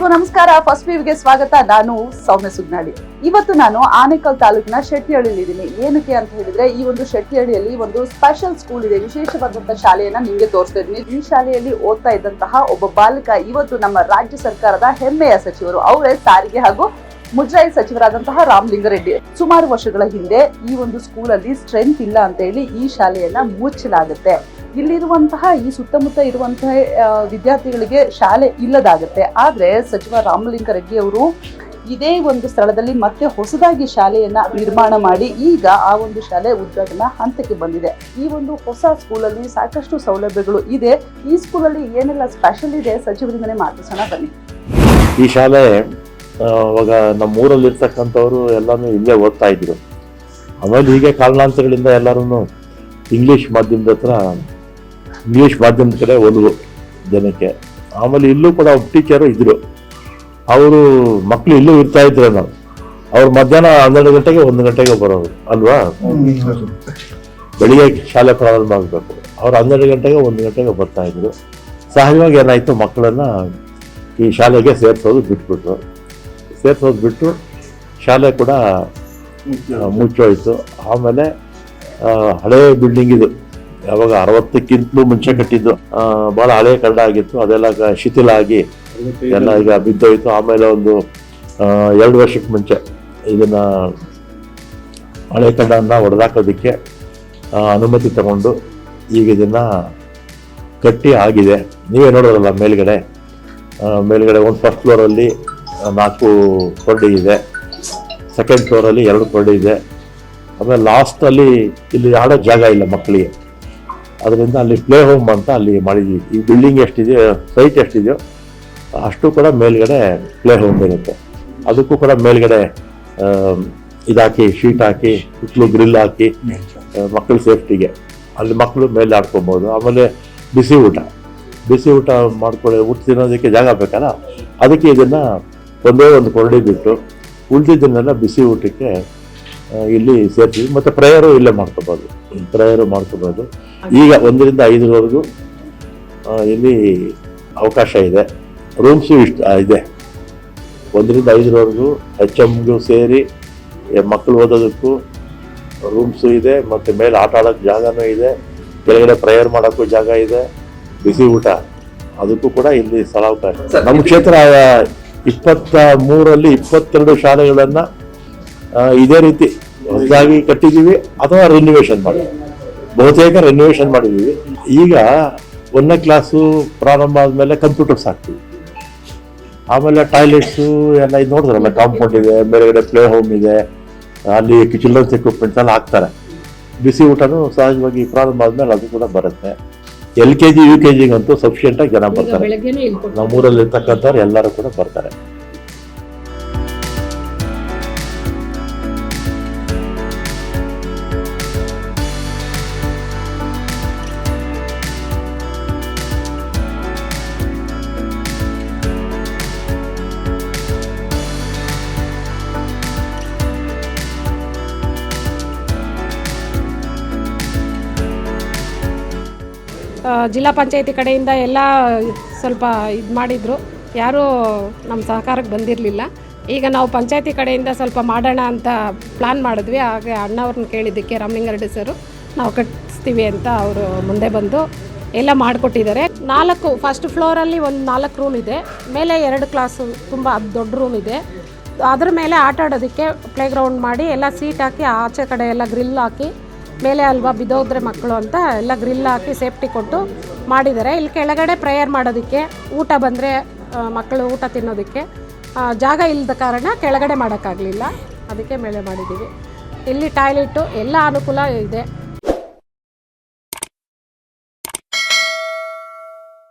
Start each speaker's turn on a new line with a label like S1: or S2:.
S1: ಎಲ್ರಿಗೂ ನಮಸ್ಕಾರ. ಫಸ್ಟ್ ವ್ಯೂಗೆ ಸ್ವಾಗತ. ನಾನು ಸೌಮ್ಯ ಸುಗ್ನಾಳಿ. ಇವತ್ತು ನಾನು ಆನೇಕಲ್ ತಾಲೂಕಿನ ಶೆಟ್ಟಿಹಳ್ಳಿಲಿದ್ದೀನಿ ಏನಕ್ಕೆ ಅಂತ ಹೇಳಿದ್ರೆ, ಈ ಒಂದು ಶೆಟ್ಟಿಹಳ್ಳಿಯಲ್ಲಿ ಒಂದು ಸ್ಪೆಷಲ್ ಸ್ಕೂಲ್ ಇದೆ. ವಿಶೇಷವಾದಂತಹ ಶಾಲೆಯನ್ನ ನಿಮಗೆ ತೋರಿಸ್ತಾ ಇದ್ದೀನಿ. ಈ ಶಾಲೆಯಲ್ಲಿ ಓದ್ತಾ ಇದ್ದಂತಹ ಒಬ್ಬ ಬಾಲಕ ಇವತ್ತು ನಮ್ಮ ರಾಜ್ಯ ಸರ್ಕಾರದ ಹೆಮ್ಮೆಯ ಸಚಿವರು. ಅವರೇ ಸಾರಿಗೆ ಹಾಗೂ ಮುಜರಾಯಿ ಸಚಿವರಾದಂತಹ ರಾಮಲಿಂಗಾರೆಡ್ಡಿ. ಸುಮಾರು ವರ್ಷಗಳ ಹಿಂದೆ ಈ ಒಂದು ಸ್ಕೂಲಲ್ಲಿ ಸ್ಟ್ರೆಂತ್ ಇಲ್ಲ ಅಂತ ಹೇಳಿ ಈ ಶಾಲೆಯನ್ನ ಮುಚ್ಚಲಾಗುತ್ತೆ. ಇಲ್ಲಿರುವಂತಹ, ಈ ಸುತ್ತಮುತ್ತ ಇರುವಂತಹ ವಿದ್ಯಾರ್ಥಿಗಳಿಗೆ ಶಾಲೆ ಇಲ್ಲದಾಗುತ್ತೆ. ಆದರೆ ಸಚಿವ ರಾಮಲಿಂಗಾರೆಡ್ಡಿ ಅವರು ಇದೇ ಒಂದು ಸ್ಥಳದಲ್ಲಿ ಮತ್ತೆ ಹೊಸದಾಗಿ ಶಾಲೆಯನ್ನ ನಿರ್ಮಾಣ ಮಾಡಿ ಈಗ ಆ ಒಂದು ಶಾಲೆ ಉದ್ಘಾಟನಾ ಹಂತಕ್ಕೆ ಬಂದಿದೆ. ಈ ಒಂದು ಹೊಸ ಸ್ಕೂಲಲ್ಲಿ ಸಾಕಷ್ಟು ಸೌಲಭ್ಯಗಳು ಇದೆ. ಈ ಸ್ಕೂಲಲ್ಲಿ ಏನೆಲ್ಲ ಸ್ಪೆಷಲ್ ಇದೆ ಸಚಿವರಿಂದನೇ ಮಾತಾಡ್ಸೋಣ ಬನ್ನಿ.
S2: ಈ ಶಾಲೆ ಅವಾಗ ನಮ್ಮ ಊರಲ್ಲಿ ಇರ್ತಕ್ಕಂಥವ್ರು ಎಲ್ಲಾನು ಇಲ್ಲೇ ಓದ್ತಾ ಇದ್ರು. ಆಮೇಲೆ ಹೀಗೆ ಕಾರಣಾಂತರಗಳಿಂದ ಎಲ್ಲರೂ ಇಂಗ್ಲೀಷ್ ಮಾಧ್ಯಮದ ಹತ್ರ ಇಂಗ್ಲೀಷ್ ಮಾಧ್ಯಮದ ಕಡೆ ಜನಕ್ಕೆ. ಆಮೇಲೆ ಇಲ್ಲೂ ಕೂಡ ಒಬ್ಬ ಟೀಚರು ಇದ್ದರು ಅವರು ಮಕ್ಕಳು ಇಲ್ಲೂ ಇರ್ತಾ ಇದ್ರು ನಾವು ಅವ್ರು ಮಧ್ಯಾಹ್ನ ಹನ್ನೆರಡು ಗಂಟೆಗೆ ಒಂದು ಗಂಟೆಗೆ ಬರೋರು, ಅಲ್ವಾ? ಬೆಳಿಗ್ಗೆ ಶಾಲೆ ಪ್ರಾರಂಭ ಆಗಬೇಕು. ಅವ್ರು ಹನ್ನೆರಡು ಗಂಟೆಗೆ ಒಂದು ಗಂಟೆಗೆ ಬರ್ತಾ ಇದ್ರು. ಸಹಜವಾಗಿ ಏನಾಯಿತು, ಮಕ್ಕಳನ್ನು ಈ ಶಾಲೆಗೆ ಸೇರಿಸೋದು ಬಿಟ್ಬಿಟ್ರು. ಸೇರಿಸೋದು ಬಿಟ್ಟು ಶಾಲೆ ಕೂಡ ಮುಚ್ಚೋಯ್ತು. ಆಮೇಲೆ ಹಳೆ ಬಿಲ್ಡಿಂಗ್ ಇದು. ಯಾವಾಗ ಅರವತ್ತಕ್ಕಿಂತಲೂ ಮುಂಚೆ ಕಟ್ಟಿದ್ದು ಬಹಳ ಹಳೆ ಕನ್ನಡ ಆಗಿತ್ತು ಅದೆಲ್ಲ ಶಿಥಿಲ ಆಗಿ ಎಲ್ಲ ಈಗ ಬಿದ್ದೋಯ್ತು. ಆಮೇಲೆ ಒಂದು ಎರಡು ವರ್ಷಕ್ಕೆ ಮುಂಚೆ ಇದನ್ನ ಹಳೆ ಕನ್ನಡನ ಹೊಡೆದಾಕೋದಕ್ಕೆ ಅನುಮತಿ ತಗೊಂಡು ಈಗ ಇದನ್ನ ಕಟ್ಟಿ ಆಗಿದೆ. ನೀವೇ ನೋಡೋದಲ್ಲ ಮೇಲ್ಗಡೆ ಮೇಲ್ಗಡೆ ಒಂದು ಫಸ್ಟ್ ಫ್ಲೋರಲ್ಲಿ ನಾಲ್ಕು ಕೊಂಡಿ ಇದೆ. ಸೆಕೆಂಡ್ ಫ್ಲೋರಲ್ಲಿ ಎರಡು ಕೊಡಿ ಇದೆ. ಆಮೇಲೆ ಲಾಸ್ಟಲ್ಲಿ ಇಲ್ಲಿ ಆಡೋ ಜಾಗ ಇಲ್ಲ ಮಕ್ಕಳಿಗೆ. ಅದರಿಂದ ಅಲ್ಲಿ ಪ್ಲೇ ಹೋಮ್ ಅಂತ ಅಲ್ಲಿ ಮಾಡಿದ್ದೀವಿ ಈ ಬಿಲ್ಡಿಂಗ್ ಎಷ್ಟಿದೆಯೋ ಸೈಟ್ ಎಷ್ಟಿದೆಯೋ, ಅಷ್ಟು ಕೂಡ ಮೇಲ್ಗಡೆ ಪ್ಲೇ ಹೋಮ್ ಇರುತ್ತೆ. ಅದಕ್ಕೂ ಕೂಡ ಮೇಲ್ಗಡೆ ಇದಾಕಿ, ಶೀಟ್ ಹಾಕಿ, ಸುತ್ತಲೂ ಗ್ರಿಲ್ ಹಾಕಿ ಮಕ್ಕಳ ಸೇಫ್ಟಿಗೆ. ಅಲ್ಲಿ ಮಕ್ಕಳು ಮೇಲೆ ಆಡ್ಕೊಬೋದು. ಆಮೇಲೆ ಬಿಸಿ ಊಟ. ಬಿಸಿ ಊಟ ಮಾಡ್ಕೊಳ್ಳಿ ಊಟ ತಿನ್ನೋದಕ್ಕೆ ಜಾಗ ಬೇಕಲ್ಲ? ಅದಕ್ಕೆ ಇದನ್ನು ಒಂದೇ ಒಂದು ಕೊರಡಿ ಬಿಟ್ಟು, ಉಳಿದಿದ್ದನ್ನೆಲ್ಲ ಬಿಸಿ ಊಟಕ್ಕೆ ಇಲ್ಲಿ ಸೇರ್ತೀವಿ ಮತ್ತು ಪ್ರೇಯರು ಇಲ್ಲೇ ಮಾಡ್ಕೋಬೋದು. ಪ್ರೇಯರು ಮಾಡ್ಕೊಬೋದು. ಈಗ ಒಂದರಿಂದ ಐದರವರೆಗೂ ಇಲ್ಲಿ ಅವಕಾಶ ಇದೆ. ರೂಮ್ಸು ಇಷ್ಟ ಇದೆ. ಒಂದರಿಂದ ಐದರವರೆಗೂ ಎಚ್ ಎಮ್ಗೂ ಸೇರಿ ಮಕ್ಕಳು ಓದೋದಕ್ಕೂ ರೂಮ್ಸು ಇದೆ ಮತ್ತು ಮೇಲೆ ಆಟ ಆಡೋಕ್ಕೆ ಜಾಗನೂ ಇದೆ. ಕೆಳಗಡೆ ಪ್ರೇಯರ್ ಮಾಡೋಕ್ಕೂ ಜಾಗ ಇದೆ. ಬಿಸಿ ಊಟ ಅದಕ್ಕೂ ಕೂಡ ಇಲ್ಲಿ ಸ್ಥಳಾವಕಾಶ ನಮ್ಮ ಕ್ಷೇತ್ರ ಇಪ್ಪತ್ತ ಮೂರಲ್ಲಿ ಇಪ್ಪತ್ತೆರಡು ಶಾಲೆಗಳನ್ನು ಇದೇ ರೀತಿ ಹೊಸದಾಗಿ ಕಟ್ಟಿದ್ದೀವಿ ಅಥವಾ ರಿನೋವೇಷನ್ ಮಾಡಿ? ಬಹುತೇಕ ರಿನೋವೇಷನ್ ಮಾಡಿದ್ದೀವಿ. ಈಗ ಒಂದನೇ ಕ್ಲಾಸು ಪ್ರಾರಂಭ ಆದಮೇಲೆ ಕಂಪ್ಯೂಟರ್ಸ್ ಹಾಕ್ತೀವಿ. ಆಮೇಲೆ ಟಾಯ್ಲೆಟ್ಸು ಎಲ್ಲ ಇದು ನೋಡಿದ್ರಲ್ಲ ಕಾಂಪೌಂಡ್ ಇದೆ ಮೇಲೆಗಡೆ ಪ್ಲೇ ಹೋಮ್ ಇದೆ ಅಲ್ಲಿ ಚಿಲ್ಡ್ರನ್ಸ್ ಎಕ್ವಿಪ್ಮೆಂಟ್ಸ್ ಎಲ್ಲ ಹಾಕ್ತಾರೆ. ಬಿಸಿ ಊಟನೂ ಸಹಜವಾಗಿ ಪ್ರಾರಂಭ ಆದಮೇಲೆ ಅದು ಕೂಡ ಬರುತ್ತೆ. L K G U K ಜಿಗಂತೂ ಸಫಿಷಿಯೆಂಟಾಗಿ ಜನ ಬರ್ತಾರೆ.
S3: ನಮ್ಮೂರಲ್ಲಿರ್ತಕ್ಕಂಥವ್ರು.
S2: ನಮ್ಮೂರಲ್ಲಿ ಇರ್ತಕ್ಕಂಥವ್ರು ಎಲ್ಲರೂ ಕೂಡ ಬರ್ತಾರೆ.
S3: ಜಿಲ್ಲಾ ಪಂಚಾಯತಿ ಕಡೆಯಿಂದ ಎಲ್ಲ ಸ್ವಲ್ಪ ಇದು ಮಾಡಿದ್ರು. ಯಾರೂ ನಮ್ಮ ಸಹಕಾರಕ್ಕೆ ಬಂದಿರಲಿಲ್ಲ. ಈಗ ನಾವು ಪಂಚಾಯತಿ ಕಡೆಯಿಂದ ಸ್ವಲ್ಪ ಮಾಡೋಣ ಅಂತ ಪ್ಲ್ಯಾನ್ ಮಾಡಿದ್ವಿ. ಹಾಗೆ ಅಣ್ಣವ್ರನ್ನ ಕೇಳಿದ್ದಕ್ಕೆ ರಾಮಲಿಂಗಾರೆಡ್ಡಿ ಸರು, ನಾವು ಕಟ್ಟಿಸ್ತೀವಿ ಅಂತ ಅವರು ಮುಂದೆ ಬಂದು ಎಲ್ಲ ಮಾಡಿಕೊಟ್ಟಿದ್ದಾರೆ. ನಾಲ್ಕು ಫಸ್ಟ್ ಫ್ಲೋರಲ್ಲಿ ಒಂದು ನಾಲ್ಕು ರೂಮ್ ಇದೆ. ಮೇಲೆ ಎರಡು ಕ್ಲಾಸು ತುಂಬ ದೊಡ್ಡ ರೂಮ್ ಇದೆ. ಅದ್ರ ಮೇಲೆ ಆಟ ಆಡೋದಕ್ಕೆ ಪ್ಲೇಗ್ರೌಂಡ್ ಮಾಡಿ ಎಲ್ಲ ಸೀಟ್ ಹಾಕಿ ಆಚೆ ಕಡೆ ಎಲ್ಲ ಗ್ರಿಲ್ ಹಾಕಿ ಮೇಲೆ ಅಲ್ವಾ ಬಿದ್ದೋದ್ರೆ ಮಕ್ಕಳು ಅಂತ ಎಲ್ಲ ಗ್ರಿಲ್ ಹಾಕಿ ಸೇಫ್ಟಿ ಕೊಟ್ಟು ಮಾಡಿದ್ದಾರೆ. ಇಲ್ಲಿ ಕೆಳಗಡೆ ಪ್ರೇಯರ್ ಮಾಡೋದಕ್ಕೆ, ಊಟ ಬಂದರೆ ಮಕ್ಕಳು ಊಟ ತಿನ್ನೋದಕ್ಕೆ ಜಾಗ ಇಲ್ಲದ ಕಾರಣ ಕೆಳಗಡೆ ಮಾಡೋಕ್ಕಾಗಲಿಲ್ಲ. ಅದಕ್ಕೆ ಮೇಲೆ ಮಾಡಿದ್ದೀವಿ. ಇಲ್ಲಿ ಟಾಯ್ಲೆಟು ಎಲ್ಲ ಅನುಕೂಲ ಇದೆ.